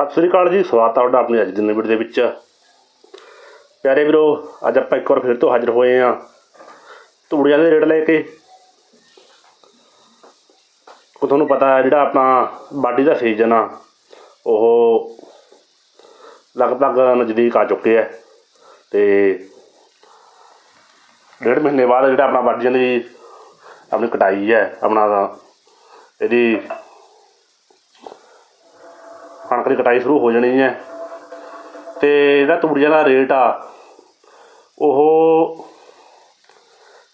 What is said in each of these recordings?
ਸਤਿ ਸ੍ਰੀ ਅਕਾਲ ਜੀ, ਸਵਾਗਤ ਹੈ ਤੁਹਾਡਾ ਆਪਣੀ ਅੱਜ ਦੀ ਨਵੀਂ ਵੀਡੀਓ ਦੇ ਵਿੱਚ। ਪਿਆਰੇ ਵੀਰੋ, ਅੱਜ ਆਪਾਂ ਇੱਕ ਵਾਰ ਫਿਰ ਤੋਂ ਹਾਜ਼ਰ ਹੋਏ ਆ ਤੂੜੀਆਂ ਦੇ ਰੇਟ ਲੈ ਕੇ। ਉਹ ਤੁਹਾਨੂੰ ਪਤਾ ਹੈ ਜਿਹੜਾ ਆਪਣਾ ਬਾਡੀ ਦਾ ਸੀਜ਼ਨ ਆ, ਉਹ ਲਗਭਗ ਨਜ਼ਦੀਕ ਆ ਚੁੱਕੇ ਆ। ਤੇ ਡੇਢ ਮਹੀਨੇ ਬਾਅਦ ਜਿਹੜਾ ਆਪਣਾ ਬਾਡੀਆਂ ਦੀ ਆਪਣੀ ਕਟਾਈ ਹੈ, ਆਪਣਾ ਇਹਦੀ ਕਣਕ ਕਟਾਈ ਸ਼ੁਰੂ ਹੋ ਜਾਣੀ ਹੈ। ਤੇ ਜਿਹੜਾ ਤੂੜੀਆਂ ਦਾ ਰੇਟ ਆ, ਉਹ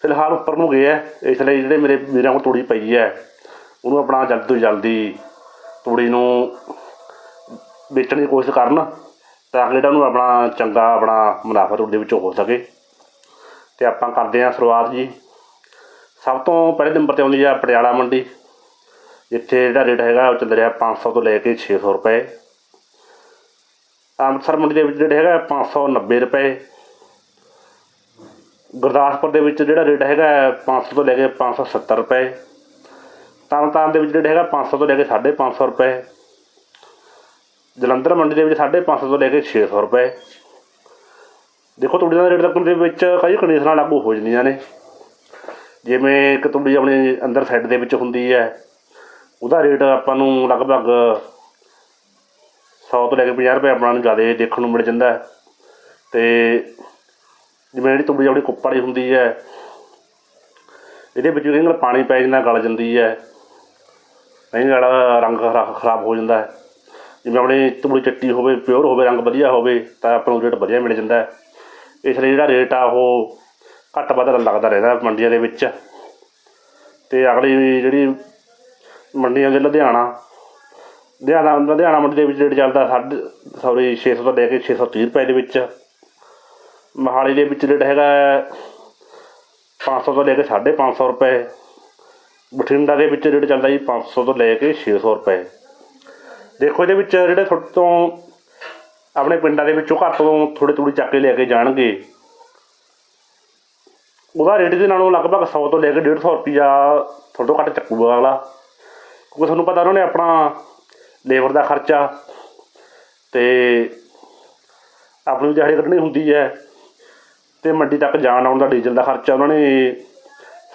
ਫਿਲਹਾਲ ਉੱਪਰ ਨੂੰ ਗਿਆ ਹੈ। ਇਸ ਲਈ ਜਿਹੜੇ ਮੇਰੇ ਵੀਰਾਂ ਕੋਲ ਤੂੜੀ ਪਈ ਹੈ, ਉਹਨੂੰ ਆਪਣਾ ਜਲਦੀ ਤੋਂ ਜਲਦੀ ਤੂੜੀ ਨੂੰ ਵੇਚਣ ਦੀ ਕੋਸ਼ਿਸ਼ ਕਰਨ, ਤਾਂ ਕਿ ਜਿਹੜਾ ਉਹਨੂੰ ਆਪਣਾ ਚੰਗਾ ਆਪਣਾ ਮੁਨਾਫਾ ਤੂੜੀ ਦੇ ਵਿੱਚੋਂ ਹੋ ਸਕੇ। ਤੇ ਆਪਾਂ ਕਰਦੇ ਹਾਂ ਸ਼ੁਰੂਆਤ ਜੀ। ਸਭ ਤੋਂ ਪਹਿਲੇ ਨੰਬਰ ਤੇ ਆਉਂਦੀ ਆ ਪਟਿਆਲਾ ਮੰਡੀ, ਜਿੱਥੇ ਜਿਹੜਾ ਰੇਟ ਹੈਗਾ, ਉਹ ਚੱਲ ਰਿਹਾ 500 ਤੋਂ ਲੈ ਕੇ 600 ਰੁਪਏ। ਅੰਮ੍ਰਿਤਸਰ ਮੰਡੀ ਦੇ ਵਿੱਚ ਰੇਟ ਹੈਗਾ 590 ਰੁਪਏ। ਗੁਰਦਾਸਪੁਰ ਦੇ ਵਿੱਚ ਜਿਹੜਾ ਰੇਟ ਹੈਗਾ 500 ਤੋਂ ਲੈ ਕੇ 570 ਰੁਪਏ। ਤਰਨਤਾਰਨ ਦੇ ਵਿੱਚ ਰੇਟ ਹੈਗਾ 500 ਤੋਂ ਲੈ ਕੇ 550 ਰੁਪਏ। ਜਲੰਧਰ ਮੰਡੀ ਦੇ ਵਿੱਚ 550 ਤੋਂ ਲੈ ਕੇ 600 ਰੁਪਏ। ਦੇਖੋ ਤੂੜੀ ਦਾ ਰੇਟ ਲੱਗਣ ਦੇ ਵਿੱਚ ਕਈ ਕੰਡੀਸ਼ਨਾਂ ਲਾਗੂ ਹੋ ਜਾਂਦੀਆਂ ਨੇ। ਜਿਵੇਂ ਇੱਕ ਤੂੜੀ ਆਪਣੀ ਅੰਦਰ ਸਾਈਡ ਦੇ ਵਿੱਚ ਹੁੰਦੀ ਹੈ, ਉਹਦਾ ਰੇਟ ਆਪਾਂ ਨੂੰ ਲਗਭਗ 100 ਤੋਂ ਲੈ ਕੇ 50 ਰੁਪਏ ਆਪਣਾ ਨੂੰ ਜ਼ਿਆਦਾ ਦੇਖਣ ਨੂੰ ਮਿਲ ਜਾਂਦਾ ਹੈ। ਤੇ ਜਿਵੇਂ ਜਿਹੜੀ ਤੂੜੀ ਆਪਣੀ ਕੁੱਪ ਵਾਲੀ ਹੁੰਦੀ ਹੈ, ਇਹਦੇ ਵਿੱਚ ਕਈ ਨਾਲ ਪਾਣੀ ਪੈ ਜਾਂਦਾ, ਗਲ ਜਾਂਦੀ ਹੈ। ਕਈ ਵਾਰ ਰੰਗ ਖਰਾ- ਖਰਾਬ ਹੋ ਜਾਂਦਾ ਹੈ। ਜਿਵੇਂ ਆਪਣੀ ਤੂੜੀ ਚੱਟੀ ਹੋਵੇ ਪਿਓਰ ਹੋਵੇ, ਰੰਗ ਵਧੀਆ ਹੋਵੇ, ਤਾਂ ਆਪਾਂ ਨੂੰ ਰੇਟ ਵਧੀਆ ਮਿਲ ਜਾਂਦਾ ਹੈ। ਇਸ ਲਈ ਜਿਹੜਾ ਰੇਟ ਆ, ਉਹ ਘੱਟ ਵੱਧ ਲੱਗਦਾ ਰਹਿੰਦਾ ਮੰਡੀਆਂ ਦੇ ਵਿੱਚ। ਤੇ ਅਗਲੀ ਜਿਹੜੀ ਮੰਡੀਆਂ ਦੇ ਲੁਧਿਆਣਾ ਲੁਧਿਆਣਾ ਲੁਧਿਆਣਾ ਮੰਡੀ ਦੇ ਵਿੱਚ ਰੇਟ ਚੱਲਦਾ ਸਾਢੇ, ਸੌਰੀ 600 ਤੋਂ ਲੈ ਕੇ 630 ਰੁਪਏ ਦੇ ਵਿੱਚ। ਮੋਹਾਲੀ ਦੇ ਵਿੱਚ ਰੇਟ ਹੈਗਾ 500 ਤੋਂ ਲੈ ਕੇ 550 ਰੁਪਏ। ਬਠਿੰਡਾ ਦੇ ਵਿੱਚ ਰੇਟ ਚੱਲਦਾ ਜੀ 500 ਤੋਂ ਲੈ ਕੇ 600 ਰੁਪਏ। ਦੇਖੋ ਇਹਦੇ ਵਿੱਚ ਜਿਹੜੇ ਤੁਹਾਡੇ ਤੋਂ ਆਪਣੇ ਪਿੰਡਾਂ ਦੇ ਵਿੱਚੋਂ ਘੱਟ ਤੋਂ ਥੋੜੇ ਥੋੜੀ ਚੱਕ ਕੇ ਲੈ ਕੇ ਜਾਣਗੇ। ਉਹਦਾ ਰੇਟ ਦੇ ਨਾਲੋਂ ਲਗਭਗ 100 ਤੋਂ ਲੈ ਕੇ 150 ਰੁਪਿਆ ਤੁਹਾਡੇ ਤੋਂ ਘੱਟ ਚੱਕੂਗਾ ਅਗਲਾ। ਕਿਉਂਕਿ ਤੁਹਾਨੂੰ ਪਤਾ ਉਹਨਾਂ ਨੇ ਆਪਣਾ ਲੇਬਰ ਦਾ ਖਰਚਾ ਤੇ ਆਪਣੀ ਦਿਹਾੜੀ ਕੱਢਣੀ ਹੁੰਦੀ ਹੈ ਤੇ ਮੰਡੀ ਤੱਕ ਜਾਣ ਆਉਣ ਦਾ ਡੀਜ਼ਲ ਦਾ ਖਰਚਾ ਉਹਨਾਂ ਨੇ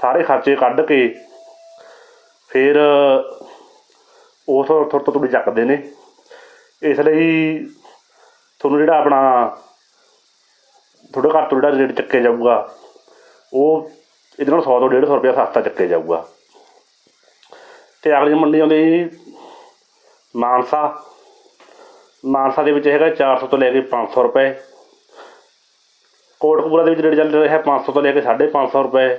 ਸਾਰੇ ਖਰਚੇ ਕੱਢ ਕੇ ਫਿਰ ਉਸ ਥੋੜ੍ਹ ਤੋਂ ਤੁਸੀਂ ਚੱਕਦੇ ਨੇ। ਇਸ ਲਈ ਤੁਹਾਨੂੰ ਜਿਹੜਾ ਆਪਣਾ ਤੁਹਾਡੇ ਘਰ ਤੋਂ ਜਿਹੜਾ ਰੇਟ ਚੱਕਿਆ ਜਾਊਗਾ, ਉਹ ਇਹਦੇ ਨਾਲ 100 ਤੋਂ 150 ਰੁਪਇਆ ਸਸਤਾ ਚੱਕਿਆ ਜਾਊਗਾ। ਤੇ ਅਗਲੀ ਮੰਡੀ ਆਉਂਦੀ ਮਾਨਸਾ। ਮਾਨਸਾ ਦੇ ਵਿੱਚ ਹੈਗਾ 400 ਤੋਂ ਲੈ ਕੇ 500 ਰੁਪਏ। ਕੋਟਕਪੂਰਾ ਦੇ ਵਿੱਚ ਰੇਟ ਚੱਲ ਰਿਹਾ ਹੈ 500 ਤੋਂ ਲੈ ਕੇ 550 ਰੁਪਏ।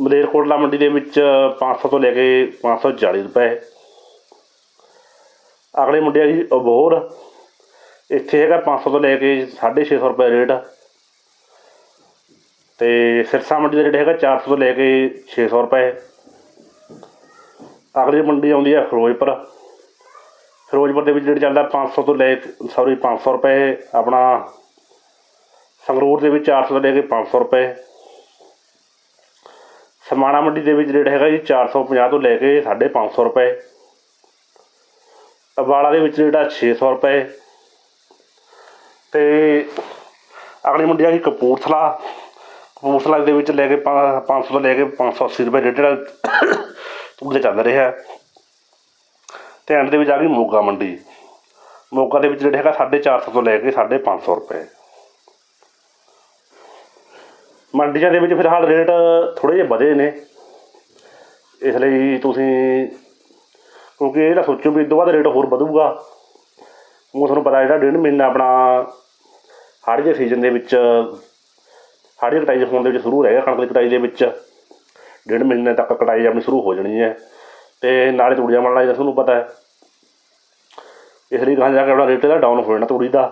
ਮਲੇਰਕੋਟਲਾ ਮੰਡੀ ਦੇ ਵਿੱਚ 500 ਤੋਂ ਲੈ ਕੇ 540 ਰੁਪਏ। ਅਗਲੇ ਮੁੰਡੇ ਆ ਜੀ ਅਬੋਹਰ। ਇੱਥੇ ਹੈਗਾ 500 ਤੋਂ ਲੈ ਕੇ 650 ਰੁਪਏ ਰੇਟ। ਤੇ ਸਿਰਸਾ ਮੰਡੀ ਦਾ ਰੇਟ ਹੈਗਾ 400 ਤੋਂ ਲੈ ਕੇ 600 ਰੁਪਏ। ਅਗਲੀ ਮੰਡੀ ਆਉਂਦੀ ਹੈ ਫਿਰੋਜ਼ਪੁਰ। ਫਿਰੋਜ਼ਪੁਰ ਦੇ ਵਿੱਚ ਜਿਹੜਾ ਚੱਲਦਾ 500 ਤੋਂ ਲੈ ਕੇ ਸੌਰੀ 500 ਰੁਪਏ ਆਪਣਾ ਸੰਗਰੂਰ ਦੇ ਵਿੱਚ 400 ਤੋਂ ਲੈ ਕੇ 500 ਰੁਪਏ। ਸਮਾਣਾ ਮੰਡੀ ਦੇ ਵਿੱਚ ਰੇਟ ਹੈਗਾ ਜੀ 450 ਤੋਂ ਲੈ ਕੇ 550 ਰੁਪਏ। ਅਬਾਲਾ ਦੇ ਵਿੱਚ ਜਿਹੜਾ ਆ 600 ਰੁਪਏ। ਤੇ ਅਗਲੀ ਮੰਡੀ ਆ ਗਈ ਕਪੂਰਥਲਾ। ਕਪੂਰਥਲਾ ਦੇ ਵਿੱਚ ਲੈ ਕੇ 500 ਤੋਂ ਲੈ ਕੇ 580 ਰੁਪਏ ਰੇਟ ਜਿਹੜਾ ਚੱਲ ਰਿਹਾ। ਹੈ ਤੇ ਐਂਡ ਦੇ ਵਿੱਚ ਆ ਗਈ ਮੋਗਾ ਮੰਡੀ। ਮੋਗਾ ਦੇ ਵਿੱਚ ਜਿਹੜਾ ਹੈਗਾ 450 ਤੋਂ ਲੈ ਕੇ 550 ਰੁਪਏ। ਮੰਡੀਆਂ ਦੇ ਵਿੱਚ ਫਿਲਹਾਲ ਰੇਟ ਥੋੜੇ ਜਿਹੇ ਵਧੇ ਨੇ। ਇਸ ਲਈ ਤੁਸੀਂ, ਕਿਉਂਕਿ ਇਹ ਨਾ ਸੋਚੋ ਵੀ ਇਸ ਤੋਂ ਬਾਅਦ ਰੇਟ ਹੋਰ ਵਧੂਗਾ। ਉਹ ਤੁਹਾਨੂੰ ਪਤਾ ਜਿਹੜਾ ਡੇਢ ਮਹੀਨਾ ਆਪਣਾ ਹਾੜੀ ਦੇ ਸੀਜ਼ਨ ਦੇ ਵਿੱਚ ਹਾੜੀ ਦੀ ਕਟਾਈ ਦੇ ਹੋਣ ਦੇ ਵਿੱਚ ਸ਼ੁਰੂ ਰਹੇਗਾ ਕਣਕ ਦੀ ਕਟਾਈ ਦੇ ਵਿੱਚ। ਡੇਢ ਮਹੀਨੇ ਤੱਕ ਕਟਾਈ ਆਪਣੀ ਸ਼ੁਰੂ ਹੋ ਜਾਣੀ ਹੈ। ਤੇ ਨਾਲੇ ਤੂੜੀਆਂ ਮਲਣਾ ਇਹਦਾ ਤੁਹਾਨੂੰ ਪਤਾ ਹੈ ਇਸ ਲਈ ਕਹਾਂ ਜਾ ਕੇ ਆਪਣਾ ਰੇਟ ਇਹਦਾ ਡਾਊਨ ਹੋ ਜਾਣਾ ਤੂੜੀ ਦਾ।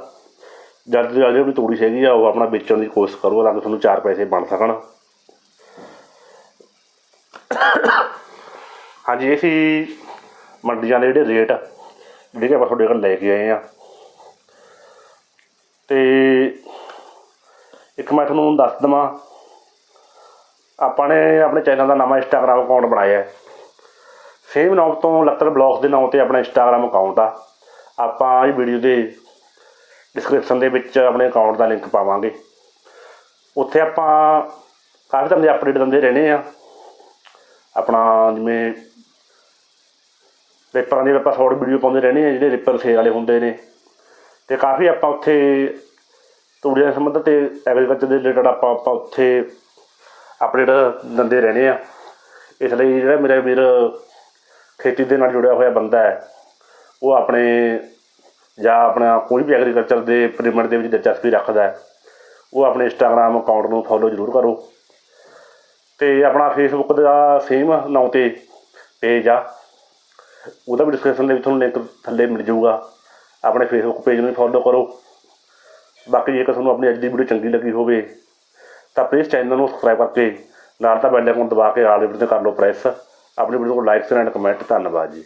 ਜਦ ਤੋਂ ਜਦ ਜਿਹੜੀ ਤੂੜੀ ਹੈਗੀ ਆ, ਉਹ ਆਪਣਾ ਵੇਚਣ ਦੀ ਕੋਸ਼ਿਸ਼ ਕਰੋ ਤਾਂ ਕਿ ਤੁਹਾਨੂੰ ਚਾਰ ਪੈਸੇ ਬਣ ਸਕਣ। ਹਾਂਜੀ, ਇਹ ਸੀ ਮੰਡੀਆਂ ਦੇ ਜਿਹੜੇ ਰੇਟ ਜਿਹੜੇ ਆਪਾਂ ਤੁਹਾਡੇ ਕੋਲ ਲੈ ਕੇ ਆਏ ਆ। ਤੇ ਇੱਕ ਮੈਂ ਤੁਹਾਨੂੰ ਦੱਸ ਦਵਾਂ, ਆਪਾਂ ਨੇ ਆਪਣੇ ਚੈਨਲ ਦਾ ਨਵਾਂ ਇੰਸਟਾਗ੍ਰਾਮ ਅਕਾਊਂਟ ਬਣਾਇਆ। ਹੈ ਸੇਮ ਨਾਮ ਤੋਂ ਲੱਤਰ ਬਲੌਗਸ ਦੇ ਨਾਮ ਤੇ ਆਪਣਾ ਇੰਸਟਾਗ੍ਰਾਮ ਅਕਾਊਂਟ ਆ। ਆਪਾਂ ਇਹ ਵੀਡੀਓ ਦੇ ਡਿਸਕ੍ਰਿਪਸ਼ਨ ਦੇ ਵਿੱਚ ਆਪਣੇ ਅਕਾਊਂਟ ਦਾ ਲਿੰਕ ਪਾਵਾਂਗੇ। ਉੱਥੇ ਆਪਾਂ ਕਾਫੀ ਤਰ੍ਹਾਂ ਦੇ ਅਪਡੇਟ ਦਿੰਦੇ ਰਹਿੰਦੇ ਆ ਆਪਣਾ ਜਿਵੇਂ ਪੇਪਰਾਂ ਦੇ ਆਪਾਂ ਸ਼ਾਰਟ ਵੀਡੀਓ ਪਾਉਂਦੇ ਰਹਿੰਦੇ ਆ ਜਿਹੜੇ ਰਿਪਰ ਸੇ ਵਾਲੇ ਹੁੰਦੇ ਨੇ। ਤੇ ਕਾਫੀ ਆਪਾਂ ਉੱਥੇ ਤੂੜੀਆਂ ਨਾਲ ਸੰਬੰਧਿਤ ਤੇ ਐਗਰੀਕਲਚਰ ਦੇ ਰਿਲੇਟਡ ਆਪਾਂ ਆਪਾਂ ਉੱਥੇ ਅਪਡੇਟ ਦਿੰਦੇ ਰਹਿੰਦੇ ਆ ਇਸ ਲਈ ਜਿਹੜਾ ਮੇਰਾ ਵੀਰ ਖੇਤੀ ਦੇ ਨਾਲ ਜੁੜਿਆ ਹੋਇਆ ਬੰਦਾ ਹੈ ਉਹ ਆਪਣੇ ਜਾਂ ਆਪਣਾ ਕੋਈ ਵੀ ਐਗਰੀਕਲਚਰ ਦੇ ਪ੍ਰੀਮਿਅਰ ਦੇ ਵਿੱਚ ਦਿਲਚਸਪੀ ਰੱਖਦਾ ਹੈ। ਉਹ ਆਪਣੇ ਇੰਸਟਾਗ੍ਰam ਅਕਾਊਂਟ ਨੂੰ ਫੋਲੋ ਜ਼ਰੂਰ ਕਰੋ। ਤੇ ਆਪਣਾ ਫੇਸਬੁੱਕ ਦਾ ਸੇਮ ਨਾਂ ਤੇ ਪੇਜ ਆ। ਉਹਦਾ ਵੀ ਡਿਸਕ੍ਰਿਪਸ਼ਨ ਦੇ ਵਿੱਚ ਤੁਹਾਨੂੰ ਲਿੰਕ ਥੱਲੇ ਮਿਲ ਜਾਊਗਾ। ਆਪਣੇ ਫੇਸਬੁੱਕ ਪੇਜ ਨੂੰ ਫੋਲੋ ਕਰੋ। ਬਾਕੀ ਜੇਕਰ ਤੁਹਾਨੂੰ ਆਪਣੀ ਅੱਜ ਦੀ ਵੀਡੀਓ ਚੰਗੀ ਲੱਗੀ ਹੋਵੇ, ਤਾਂ ਪਲੀਜ਼ ਚੈਨਲ ਨੂੰ ਸਬਸਕ੍ਰਾਈਬ ਕਰਕੇ ਨਾਲ ਤਾਂ ਬੈਲ ਆਈਕਨ ਦਬਾ ਕੇ ਆਲ ਵੀਡੀਓ ਤੇ ਕਰ ਲਓ ਪ੍ਰੈਸ ਆਪਣੀ ਵੀਡੀਓ ਨੂੰ ਲਾਈਕ ਸ਼ੇਅਰ ਐਂਡ ਕਮੈਂਟ ਧੰਨਵਾਦ ਜੀ।